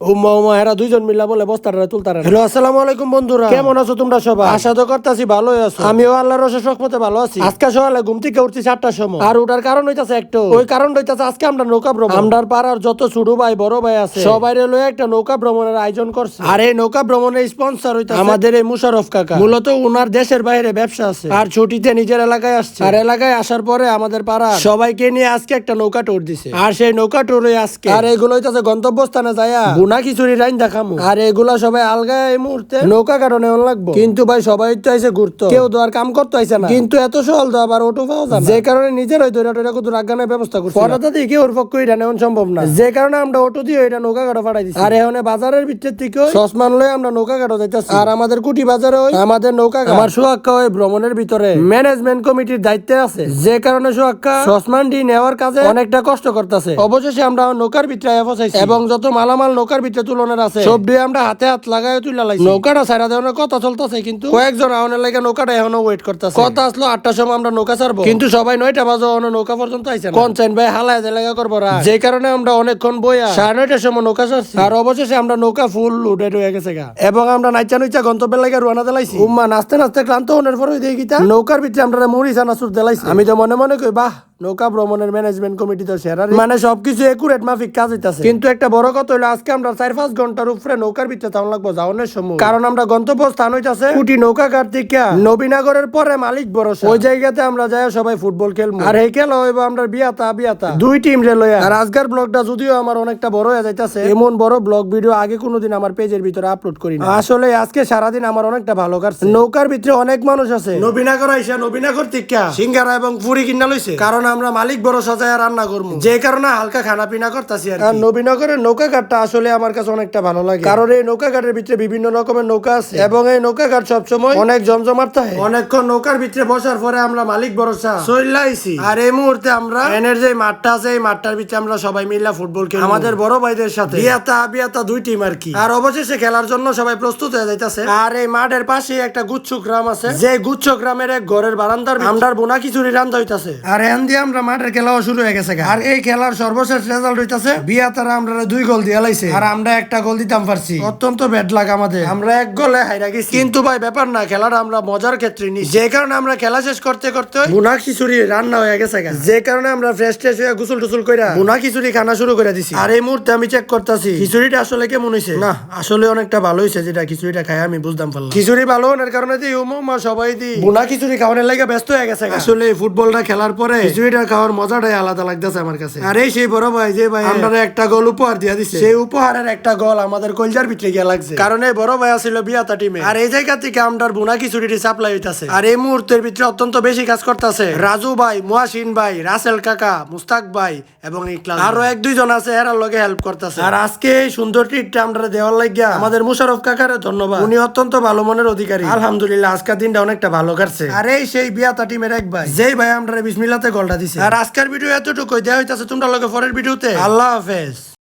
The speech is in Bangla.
এরা দুইজন মিলা বলে বস্তাটা তুলতারা হ্যালো আসসালামু আলাইকুম বন্ধুরা। কেমন আছো তোমরা সবাই? আশা তো করতেছি ভালোই আছো। আমিও আল্লাহর ভালো আছি। আজকে সকালে ঘুম থেকে উঠছি চারটার সময়। আর ওটার কারণ হইতাছে একটু ওই কারণ হইতাছে আজকে আমরা নৌকা ভ্রমণ। আমরার পাড়ার যত ছোট ভাই বড় ভাই আছে সবাই লয়ে একটা নৌকা ভ্রমণের আয়োজন করছে। আর এই নৌকা ভ্রমণের স্পন্সর হইতাছে আমাদের এই মুশারফ কাকা। মূলত উনার দেশের বাইরে ব্যবসা আছে। আর ছুটিতে নিজের এলাকায় আসছে। আর এলাকায় আসার পরে আমাদের পাড়া সবাইকে নিয়ে আজকে একটা নৌকা ট্যুর দিছে। আর সেই নৌকা ট্যুরে আজকে আর এগুলো হইতাছে গন্তব্যস্থানে যায়া। বুনা খিচুড়ি রাইন দেখামু। আর এগুলা সবাই আলগা এই মুহূর্তে। নৌকা কারণে লাগবো। কিন্তু ভাই সবাই তো আইসে ঘুরতো। কেউ তো আর কাম করতে আইসে না। কিন্তু এত সহল তো আবার অটো পাওয়া যায়। যে কারণে নিজের হয়তো এটা এটা কিন্তু রাগানের ব্যবস্থা করছে হঠাৎ দিয়ে কেউ পক্ষ এটা নেওয়া সম্ভব না। যে কারণে আমরা অটো দিয়ে এটা নৌকা কাটা ফাটাই দিচ্ছি আর এখন বাজারের ভিতর থেকে সসমান লয়ে আমরা নৌকা কাটা যাইতেছি। আর আমাদের কুটি বাজারে ওই আমাদের নৌকা আমার সুয়াক্কা ওই ভ্রমণের ভিতরে। ম্যানেজমেন্ট কমিটির দায়িত্বে আছে। যে কারণে সুয়াক্কা সসমান ডি নেওয়ার কাজে অনেকটা কষ্ট করতেছে। অবশেষে আমরা নৌকার ভিতরে এবং যত মালামাল নৌকার ভিতরে তুলনের আছে। সব দিয়ে আমরা হাতে হাত লাগাই তুলে লাইছি। নৌকাটা সারা দেওয়ার কথা চলতেছে কিন্তু কয়েকজন আহনের লাগে নৌকাটা এখনও ওয়েট করতেছে। কথা আসলো আটটার সময় আমরা নৌকা ছাড়বো। কিন্তু সবাই নয়টা বাজে এখনও নৌকা পর্যন্ত আইছে ভাই হালায় জায়গা করব রা যে কারণে আমরা অনেকক্ষণ বইয়া সাড়ে নয়টার সময় নৌকা ছাড়ছি। আর অবশেষে আমরা নৌকা ফুল উডে রয়ে গেছে গা। এবং আমরা নাইচা নুইচা গন্তব্যের লাগে রোয়ানা দিলাইছি উম্মা নাচতে নাচতে ক্লান্ত হনের পরে দেখি নৌকার ভিতরে আমরা মুড়ি চানাচুর দিলাইছি। আমি তো মনে মনে কই বাহ নৌকা ভ্রমণের ম্যানেজমেন্ট কমিটি তো সেরা মানে সবকিছু একুরেট মাফিক কাজ হইতাছে। কিন্তু একটা বড় কথা হলো আজকে আমরা চার পাঁচ ঘণ্টার উপরে নৌকার ভিতরে তাও লাগবো যাওয়ানোর সময়। কারণ আমরা গন্তব্য স্থান হইতাছে কুটি নৌকা কার্তিকা নবীনগরের পরে মালিক ভরসা। ওই জায়গাতে আমরা যাই সবাই ফুটবল খেলব আর এই খেলা হইব আমরা বিয়াতা বিয়াতা। দুই টিম রে লইয়া। আর আজকের ব্লগটা যদিও আমার অনেকটা বড় হয়ে যাইতাছে এমন বড় ব্লগ ভিডিও আগে কোনোদিন আমার পেজের ভিতরে আপলোড করি না আসলে আজকে সারাদিন আমার অনেকটা ভালো কাটছে। নৌকার ভিতরে অনেক মানুষ আছে। নবীনগর আইসা নবীনগর থেকে সিঙ্গারা এবং পুরি কিনা লইছে। কারণ আমরা মালিক বড় সাজায় রান্না করব। যে কারণে হালকা খানা পিনা করতেছি আর নবীনগরের নৌকা ঘাটটা আসলে আমার কাছে অনেকটা ভালো লাগে। কারণ এই নৌকা ঘাটের ভিতরে বিভিন্ন রকমের নৌকা আছে। এবং এই নৌকা ঘাট সবসময় অনেক জমজমাট থাকে। অনেকক্ষণ নৌকার ভিতরে বসার পরে আমরা মালিক ভরসা চইলাইছি। আর এই মুহূর্তে আমরা এনের যে মাঠটা আছে এই মাঠটার ভিতরে আমরা সবাই মিলে ফুটবল খেলি আমাদের বড় ভাইদের সাথে। বিয়াতা বিয়াতা দুই টিম আর কি। আর অবশেষে খেলার জন্য সবাই প্রস্তুত হয়ে যাইতেছে। আর এই মাঠের পাশে একটা গুচ্ছ গ্রাম আছে। যে গুচ্ছ গ্রামের এক ঘরের বারান্দার আমরা বোনা খিচুড়ি রান্ধা হইতাছে। আর এন দিয়ে আমরা মাঠের খেলাও শুরু হয়ে গেছে আর এই খেলার সর্বশেষ রেজাল্ট হইতাছে বিয়াতারা আমরা দুই গোল দিয়ে লাইছে। আর আমরা একটা গোল দিতাম পারছি। অত্যন্ত ব্যাড লাগ আমাদের। আমরা এক গোলে হাইরা গেছি। কিন্তু ভাই ব্যাপার না খেলাটা আমরা মজার ক্ষেত্রে নি যে কারণে আমরা খেলা শেষ করতে করতে বুনা খিচুড়ি রান্না হয়ে গেছে। যে কারণে আমরা ফ্রেশ ট্রেশ হয়ে গুসল টুসুল কইরা বুনা খিচুড়ি খানা শুরু করে দিছি। আর এই মুহূর্তে আমি চেক করতেছি খিচুড়িটা আসলে কেমন হইছে? না আসলে অনেকটা ভালো হইছে যেটা খিচুড়িটা খাই আমি বুঝতাম পারলাম। খিচুড়ি ভালো হওয়ার কারণে দি উমা সবাই দি বুনা খিচুড়ি খাওয়ানোর লাগে ব্যস্ত হয়ে গেছে। আসলে ফুটবলটা খেলার পরে খাওয়ার মজাটাই আলাদা লাগতেছে আমার কাছে। আর এই সেই বড় ভাই যে ভাই। আমরা একটা গোল উপহার দিয়া দিছে। সেই উপহারের একটা গোল আমাদের কলজার ভিতরে গিয়া লাগছে। কারণ এই বড় ভাই আছিল বিয়াতা টিমে আর এই জায়গা থেকে বুনা সাপ্লাই হইতাছে। আর এই মুহূর্তের ভিতরে অত্যন্ত বেশি কাজ করতেছে। রাজু ভাই মুহাসিন ভাই রাসেল কাকা মুস্তাক ভাই এবং আরও এক দুইজন আছে এরার লগে হেল্প করতেছে। আর আজকে এই সুন্দর ট্রিটটা আমরা দেওয়ার লাগিয়া আমাদের মুশারফ কাকারে ধন্যবাদ। উনি অত্যন্ত ভালো মনের অধিকারী। আলহামদুলিল্লাহ আজকের দিনটা অনেকটা ভালো কাটছে। আর এই সেই বিয়াতা টিমের এক ভাই। যেই ভাই আমরা বিসমিল্লাতে গোলটা দিছে। আর আজকের ভিডিও এতটুকুই। দেওয়া হইতাছে তোমরা লগে পরের ভিডিওতে। আল্লাহ হাফেজ।